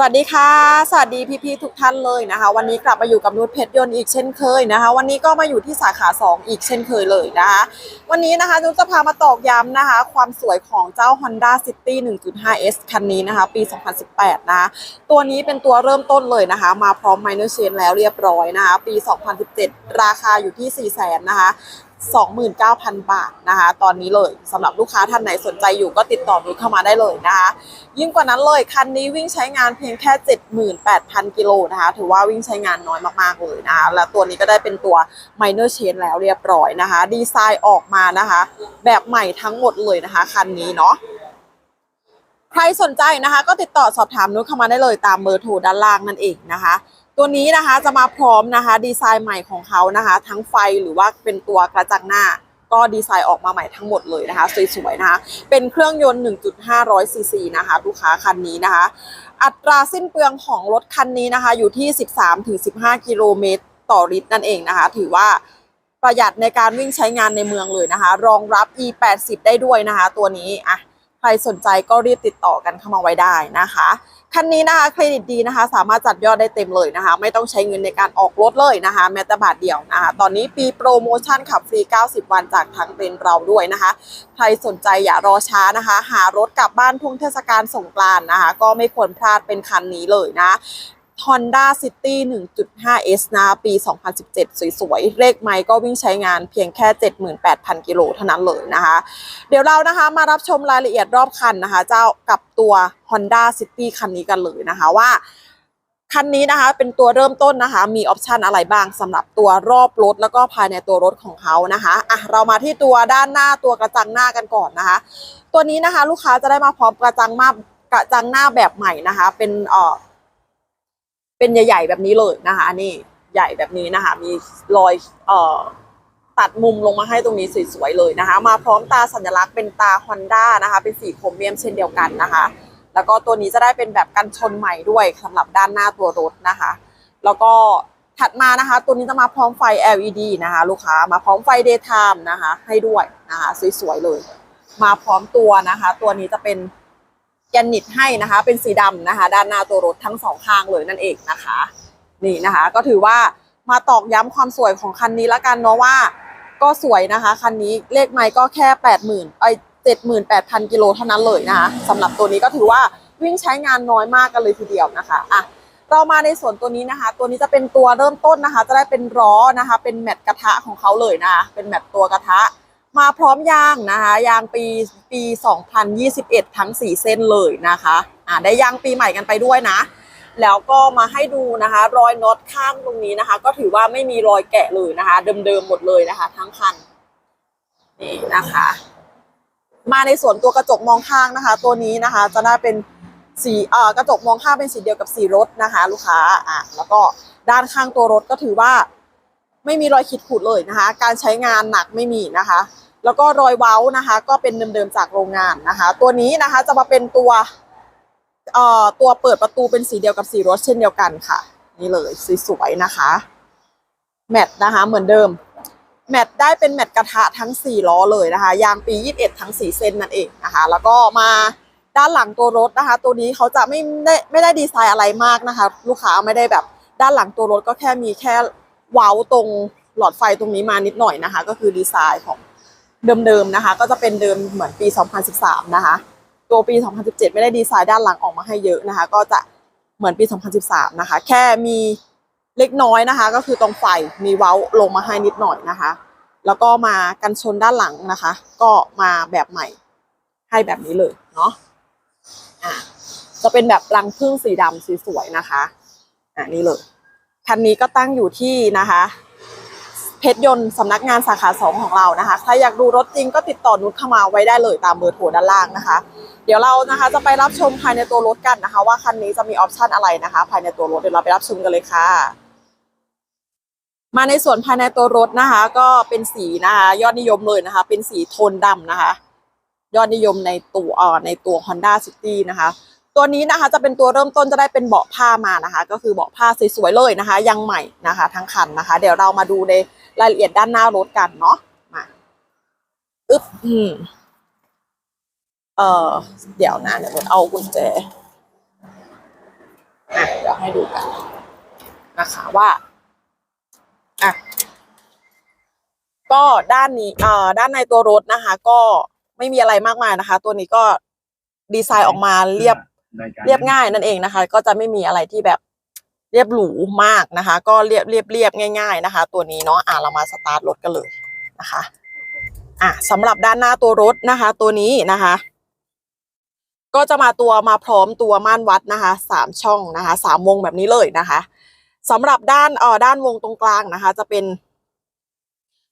สวัสดีค่ะ สวัสดีพี่ๆทุกท่านเลยนะคะ วันนี้กลับมาอยู่กับนุชเพชรยนต์อีกเช่นเคยนะคะ วันนี้ก็มาอยู่ที่สาขา 2 อีกเช่นเคยเลยนะคะ วันนี้นะคะนุชจะพามาตอกย้ำนะคะ ความสวยของเจ้า Honda City 1.5S คันนี้นะคะ ปี 2018 นะคะตัวนี้เป็นตัวเริ่มต้นเลยนะคะ มาพร้อม minor change แล้วเรียบร้อยนะคะ ปี 2017 ราคาอยู่ที่ 400,000นะคะ 29,000 บาทนะคะ ตอนนี้เลยสำหรับลูกค้าท่านไหนสนใจอยู่ก็ติดต่อนุชเข้ามาได้เลยนะคะ ยิ่งกว่านั้นเลยคันนี้วิ่งใช้งานเพียงแค่ 78,000 กิโลนะคะ ถือว่าวิ่งใช้งานน้อยมากๆเลยนะคะ และตัวนี้ก็ได้เป็นตัว minor chain แล้วเรียบร้อยนะคะ ดีไซน์ออกมานะคะ แบบใหม่ทั้งหมดเลยนะคะ คันนี้เนาะใครสนใจนะคะ ก็ติดต่อสอบถามนุชเข้ามาได้เลยตามเบอร์โทรด้านล่างนั่นเองนะคะ ตัวนี้นะคะจะมาพร้อมนะคะ ดีไซน์ใหม่ของเขานะคะ ทั้งไฟหรือว่าเป็นตัวกระจังหน้า ก็ดีไซน์ออกมาใหม่ทั้งหมดเลยนะคะ สวยๆนะคะ เป็นเครื่องยนต์ 1.500ซีซีนะคะ ลูกค้าคันนี้นะคะ อัตราสิ้นเปลืองของรถคันนี้นะคะ อยู่ที่ 13-15 กิโลเมตรต่อลิตรนั่นเองนะคะ ถือว่าประหยัดในการวิ่งใช้งานในเมืองเลยนะคะ รองรับ E80 ได้ด้วยนะคะ ตัวนี้อะใครสนใจก็รีบติดต่อกันเข้ามาไว้ได้นะคะ คันนี้นะคะเครดิตดีนะคะ สามารถจัดยอดได้เต็มเลยนะคะ ไม่ต้องใช้เงินในการออกรถเลยนะคะ แม้แต่บาทเดียวนะคะ ตอนนี้ปีโปรโมชั่นขับฟรี 90 วันจากทางเป็นเราด้วยนะคะ ใครสนใจอย่ารอช้านะคะ หารถกลับบ้านทุ่งเทศกาลสงกรานต์นะคะ ก็ไม่ควรพลาดเป็นคันนี้เลยนะ Honda City 1.5S นะ ปี 2017 สวยๆ เลขไมค์ก็วิ่งใช้งานเพียงแค่ 78,000 กิโลเท่านั้นเลยนะคะ เดี๋ยวเรานะคะมารับชมรายละเอียดรอบคันนะคะ เจ้ากับตัว Honda City คันนี้กันเลยนะคะว่าคันนี้นะคะเป็นตัวเริ่มต้นนะคะ มีออปชันอะไรบ้างสำหรับตัวรอบรถแล้วก็ภายในตัวรถของเขานะคะอะเรามาที่ตัวด้านหน้าตัวกระจังหน้ากันก่อนนะคะ ตัวนี้นะคะลูกค้าจะได้มาพร้อมกระจังหน้ากระจังหน้าแบบใหม่นะคะ เป็นเอ่อ เป็นใหญ่ๆแบบนี้เลยนะคะ นี่ใหญ่แบบนี้นะคะ มีรอยเอ่อตัดมุมลงมาให้ตรงนี้สวยๆเลยนะคะ มาพร้อมตาสัญลักษณ์เป็นตา Honda นะคะ เป็นสีโครเมียมเช่นเดียวกันนะคะ แล้วก็ตัวนี้จะได้เป็นแบบกันชนใหม่ด้วยสำหรับด้านหน้าตัวรถนะคะ แล้วก็ถัดมานะคะ ตัวนี้จะมาพร้อมไฟ LED นะคะ ลูกค้ามาพร้อมไฟ daytime นะคะ ให้ด้วยนะคะสวยๆเลย มาพร้อมตัวนะคะ ตัวนี้จะเป็น แกนนิตให้นะคะ เป็นสีดำนะคะ ด้านหน้าตัวรถทั้งสองข้างเลยนั่นเองนะคะ นี่นะคะ ก็ถือว่ามาตอกย้ำความสวยของคันนี้ละกันเนาะว่า ก็สวยนะคะ คันนี้เลขไมค์ก็แค่แปดหมื่นไอเจ็ดหมื่นแปดพันกิโลเท่านั้นเลยนะคะสำหรับตัวนี้ก็ถือว่าวิ่งใช้งานน้อยมากกันเลยทีเดียวนะคะอะเรามาในส่วนตัวนี้นะคะ ตัวนี้จะเป็นตัวเริ่มต้นนะคะ จะได้เป็นล้อนะคะ เป็นแมตต์กระทะของเขาเลยนะคะเป็นแมตต์ตัวกระทะ มาพร้อมยางนะคะยางปีปี 2021 ทั้ง 4 เส้นเลยนะคะอ่าได้ยางปีใหม่กันไปด้วยนะ แล้วก็มาให้ดูนะคะ รอยน็อตข้างตรงนี้นะคะ ก็ถือว่าไม่มีรอยแกะเลยนะคะ เดิมๆหมดเลยนะคะ ทั้งคันนี่นะคะ มาในส่วนตัวกระจกมองข้างนะคะ ตัวนี้นะคะ จะได้เป็นสีเอ่อกระจกมองข้างเป็นสีเดียวกับสีรถนะคะ ลูกค้าอะแล้วก็ด้านข้างตัวรถก็ถือว่าไม่มีรอยขีดขูดเลยนะคะ การใช้งานหนักไม่มีนะคะ แล้วก็รอยเว้านะคะ ก็เป็นเดิมๆจากโรงงานนะคะ ตัวนี้นะคะจะมาเป็นตัวเอ่อตัวเปิดประตูเป็นสีเดียวกับสีรถเช่นเดียวกันค่ะ นี่เลยสวยๆนะคะ แมตต์นะคะเหมือนเดิม แมตต์ได้เป็นแมตต์กระทะทั้ง 4 ล้อเลยนะคะ ยางปี 21 ทั้ง 4 เส้นนั่นเองนะคะ แล้วก็มาด้านหลังตัวรถนะคะ ตัวนี้เขาจะไม่ได้ไม่ได้ดีไซน์อะไรมากนะคะ ลูกค้าไม่ได้แบบด้านหลังตัวรถก็แค่มีแค่เว้าตรงหลอดไฟตรงนี้มานิดหน่อยนะคะ ก็คือดีไซน์ของ เดิมๆนะคะ ก็จะเป็นเดิมเหมือนปี 2013 นะคะ ตัวปี 2017 ไม่ได้ดีไซน์ด้านหลังออกมาให้เยอะนะคะ ก็จะเหมือนปี 2013 นะคะ แค่มีเล็กน้อยนะคะ ก็คือตรงไฟมีเว้าลงมาให้นิดหน่อยนะคะ แล้วก็มากันชนด้านหลังนะคะ ก็มาแบบใหม่ให้แบบนี้เลยเนาะอะจะเป็นแบบรังพึ่งสีดำสีสวยนะคะอะนี่เลยคันนี้ก็ตั้งอยู่ที่นะคะ เพชรยนต์สำนักงานสาขาสองของเรานะคะถ้าอยากดูรถจริงก็ติดต่อนุชเข้ามาไว้ได้เลยตามเบอร์โทรด้านล่างนะคะ เดี๋ยวเรานะคะจะไปรับชมภายในตัวรถกันนะคะ ว่าคันนี้จะมีออปชันอะไรนะคะ ภายในตัวรถเดี๋ยวเราไปรับชมกันเลยค่ะ มาในส่วนภายในตัวรถนะคะ ก็เป็นสีนะคะยอดนิยมเลยนะคะ เป็นสีโทนดำนะคะ ยอดนิยมในตัวอ่อในตัว Honda City นะคะ ตัวนี้นะคะจะเป็นตัวเริ่มต้นจะได้เป็นเบาะผ้ามานะคะ ก็คือเบาะผ้าสวยๆเลยนะคะ ยังใหม่นะคะ ทั้งคันนะคะ เดี๋ยวเรามาดูในรายละเอียดด้านหน้ารถกันเนาะมาอึ๊บอืมเออเดี๋ยวนะเดี๋ยวเอากุญแจอะเดี๋ยวให้ดูกันนะคะว่าอะก็ด้านนี้เอ่อด้านในตัวรถนะคะ ก็ไม่มีอะไรมากมายนะคะ ตัวนี้ก็ดีไซน์ออกมาเรียบ เรียบง่ายนั่นเองนะคะ ก็จะไม่มีอะไรที่แบบเรียบหรูมากนะคะ ก็เรียบเรียบเรียบง่าย ๆนะคะ ตัวนี้เนาะอะเรามาสตาร์ทรถกันเลยนะคะอะสำหรับด้านหน้าตัวรถนะคะ ตัวนี้นะคะ ก็จะมาตัวมาพร้อมตัวม่านวัดนะคะสามช่องนะคะสามวงแบบนี้เลยนะคะสำหรับด้านเอ่อด้านวงตรงกลางนะคะ จะเป็น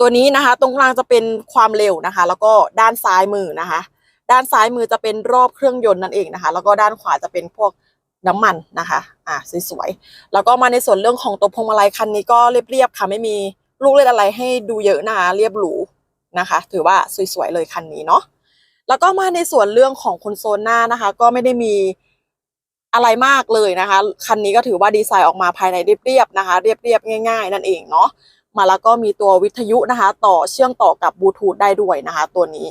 ตัวนี้นะคะ ตรงกลางจะเป็นความเร็วนะคะ แล้วก็ด้านซ้ายมือนะคะ ด้านซ้ายมือจะเป็นรอบเครื่องยนต์นั่นเองนะคะ แล้วก็ด้านขวาจะเป็นพวกน้ำมันนะคะ อะสวยๆ แล้วก็มาในส่วนเรื่องของตัวพวงมาลัยคันนี้ก็เรียบๆค่ะ ไม่มีลูกเล่นอะไรให้ดูเยอะนะคะ เรียบหรูนะคะ ถือว่าสวยๆเลยคันนี้เนาะ แล้วก็มาในส่วนเรื่องของคอนโซลหน้านะคะ ก็ไม่ได้มีอะไรมากเลยนะคะ คันนี้ก็ถือว่าดีไซน์ออกมาภายในเรียบๆนะคะ เรียบๆง่าย ๆ นั่นเองเนาะ มาแล้วก็มีตัววิทยุนะคะ ต่อเชื่อมต่อกับบลูทูธได้ด้วยนะคะ ตัวนี้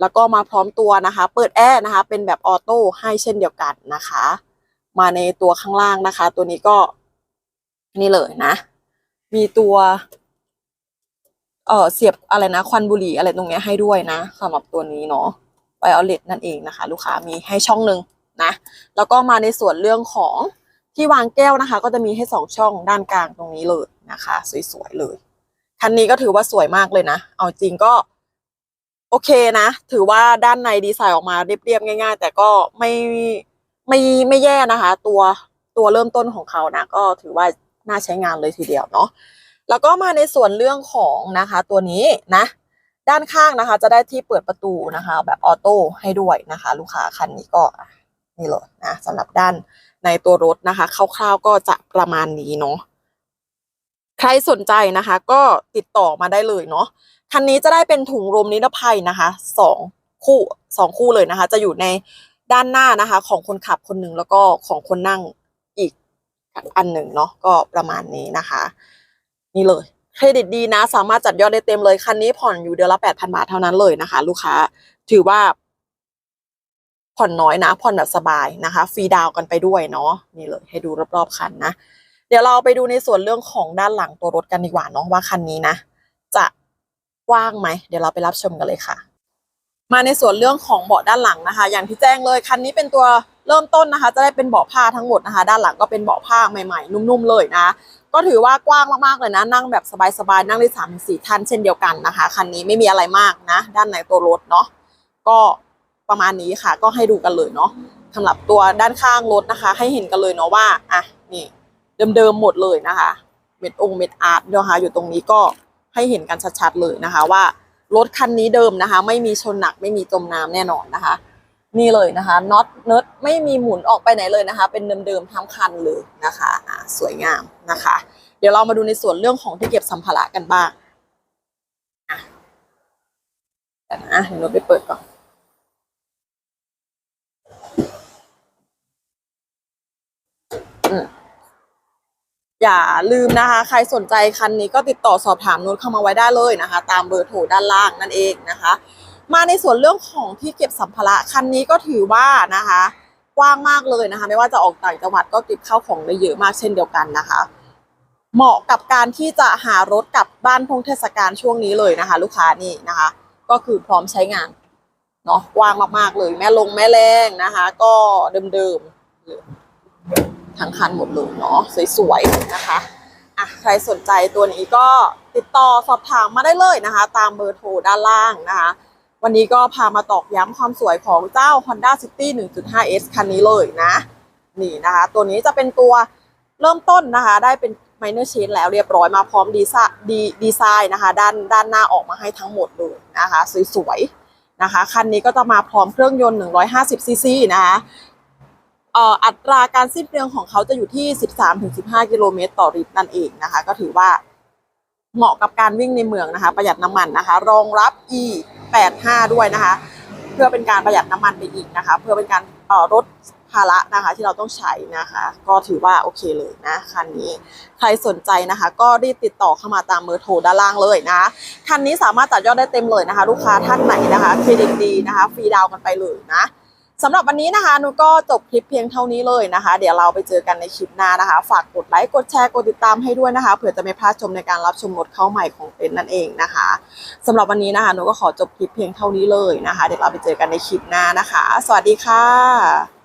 แล้วก็มาพร้อมตัวนะคะ เปิดแอร์นะคะ เป็นแบบออโต้ให้เช่นเดียวกันนะคะ มาในตัวข้างล่างนะคะ ตัวนี้ก็นี่เลยนะ มีตัว เออเสียบอะไรนะ ควันบุหรี่อะไรตรงเนี้ยให้ด้วยนะสำหรับตัวนี้เนาะไวโอเลตนั่นเองนะคะ ลูกค้ามีให้ช่องหนึ่งนะแล้วก็มาในส่วนเรื่องของที่วางแก้วนะคะ ก็จะมีให้สองช่องด้านกลางตรงนี้เลยนะคะ สวยๆเลย คันนี้ก็ถือว่าสวยมากเลยนะ เอาจริงก็ โอเคนะ ถือว่าด้านในดีไซน์ออกมาเรียบๆง่าย ๆ แต่ก็ไม่ไม่ไม่แย่นะคะ ตัวตัวเริ่มต้นของเขานะ ก็ถือว่าน่าใช้งานเลยทีเดียวเนาะแล้วก็มาในส่วนเรื่องของนะคะ ตัวนี้นะ ด้านข้างนะคะ จะได้ที่เปิดประตูนะคะ แบบออโต้ให้ด้วยนะคะ ลูกค้าคันนี้ก็นี่เลยนะสำหรับด้านในตัวรถนะคะคร่าวๆก็จะประมาณนี้เนาะใครสนใจนะคะ ก็ติดต่อมาได้เลยเนาะ คันนี้จะได้เป็นถุงลมนิรภัยนะคะสองคู่สองคู่เลยนะคะ จะอยู่ในด้านหน้านะคะ ของคนขับคนหนึ่งแล้วก็ของคนนั่งอีกอันหนึ่งเนาะก็ประมาณนี้นะคะ นี่เลยเครดิตดีนะ สามารถจัดยอดได้เต็มเลย คันนี้ผ่อนอยู่เดือนละแปดพันบาทเท่านั้นเลยนะคะ ลูกค้าถือว่า ผ่อนน้อยนะ ผ่อนแบบสบายนะคะ ฟรีดาวน์กันไปด้วยเนาะนี่เลยให้ดูรอบๆคันนะเดี๋ยวเราไปดูในส่วนเรื่องของด้านหลังตัวรถกันดีกว่าเนาะว่าคันนี้นะ จะ กว้างไหมเดี๋ยวเราไปรับชมกันเลยค่ะ มาในส่วนเรื่องของเบาะด้านหลังนะคะ อย่างที่แจ้งเลยคันนี้เป็นตัวเริ่มต้นนะคะ จะได้เป็นเบาะผ้าทั้งหมดนะคะ ด้านหลังก็เป็นเบาะผ้าใหม่ๆ นุ่มๆเลยนะก็ถือว่ากว้างมากๆเลยนะ นั่งแบบสบายๆนั่งได้สามสี่ท่านเช่นเดียวกันนะคะคันนี้ไม่มีอะไรมากนะ ด้านในตัวรถเนาะก็ประมาณนี้ค่ะ ก็ให้ดูกันเลยเนาะสำหรับตัวด้านข้างรถนะคะ ให้เห็นกันเลยเนาะว่าอะนี่เดิมๆหมดเลยนะคะ เม็ดองเม็ดอาร์ตนะคะอยู่ตรงนี้ก็ ให้เห็นกันชัดๆเลยนะคะ ว่ารถคันนี้เดิมนะคะ ไม่มีชนหนักไม่มีจมน้ำแน่นอนนะคะ นี่เลยนะคะน็อตเนิร์ดไม่มีหมุนออกไปไหนเลยนะคะ เป็นเดิมๆทั้งคันเลยนะคะอ่าสวยงามนะคะ เดี๋ยวเรามาดูในส่วนเรื่องของที่เก็บสัมภาระกันบ้างอะแต่นะเดี๋ยวเราไปเปิดก่อนอืม อย่าลืมนะคะ ใครสนใจคันนี้ก็ติดต่อสอบถามนุชเข้ามาไว้ได้เลยนะคะ ตามเบอร์โทรด้านล่างนั่นเองนะคะ มาในส่วนเรื่องของที่เก็บสัมภาระคันนี้ก็ถือว่านะคะกว้างมากเลยนะคะ ไม่ว่าจะออกต่างจังหวัดก็เก็บข้าวของได้เยอะมากเช่นเดียวกันนะคะ เหมาะกับการที่จะหารถกลับบ้านพงเทศกาลช่วงนี้เลยนะคะ ลูกค้านี่นะคะ ก็คือพร้อมใช้งานเนาะกว้างมากๆเลย แม่ลงแม่แรงนะคะ ก็เดิมๆ ทั้งคันหมดเลยเนาะสวยๆนะคะอะใครสนใจตัวนี้ก็ติดต่อสอบถามมาได้เลยนะคะ ตามเบอร์โทรด้านล่างนะคะ วันนี้ก็พามาตอกย้ำความสวยของเจ้า Honda City 1.5S คันนี้เลยนะ นี่นะคะ ตัวนี้จะเป็นตัวเริ่มต้นนะคะ ได้เป็น minor change แล้วเรียบร้อยมาพร้อมดีไซน์ดีดีไซน์นะคะ ด้านด้านหน้าออกมาให้ทั้งหมดเลยนะคะ สวยๆนะคะ คันนี้ก็จะมาพร้อมเครื่องยนต์ 150ซีซีนะคะ อัตราการสิ้นเปลืองของเขาจะอยู่ที่ 13-15 กิโลเมตรต่อลิตรนั่นเองนะคะ ก็ถือว่าเหมาะกับการวิ่งในเมืองนะคะ ประหยัดน้ำมันนะคะ รองรับ e 85ด้วยนะคะ เพื่อเป็นการประหยัดน้ำมันไปอีกนะคะ เพื่อเป็นการลดภาระนะคะที่เราต้องใช้นะคะ ก็ถือว่าโอเคเลยนะคันนี้ใครสนใจนะคะ ก็รีบติดต่อเข้ามาตามเบอร์โทรด้านล่างเลยนะคันนี้สามารถตัดยอดได้เต็มเลยนะคะ ลูกค้าท่านไหนนะคะเครดิตดีนะคะฟรีดาวน์กันไปเลยนะ สำหรับวันนี้นะคะนุก็จบคลิปเพียงเท่านี้เลยนะคะ เดี๋ยวเราไปเจอกันในคลิปหน้านะคะ ฝากกดไลค์กดแชร์กดติดตามให้ด้วยนะคะเผื่อจะไม่พลาดชมในการรับชมรถเข้าใหม่ของเต็นนั่นเองนะคะสำหรับวันนี้นะคะนุก็ขอจบคลิปเพียงเท่านี้เลยนะคะ เดี๋ยวเราไปเจอกันในคลิปหน้านะคะ สวัสดีค่ะ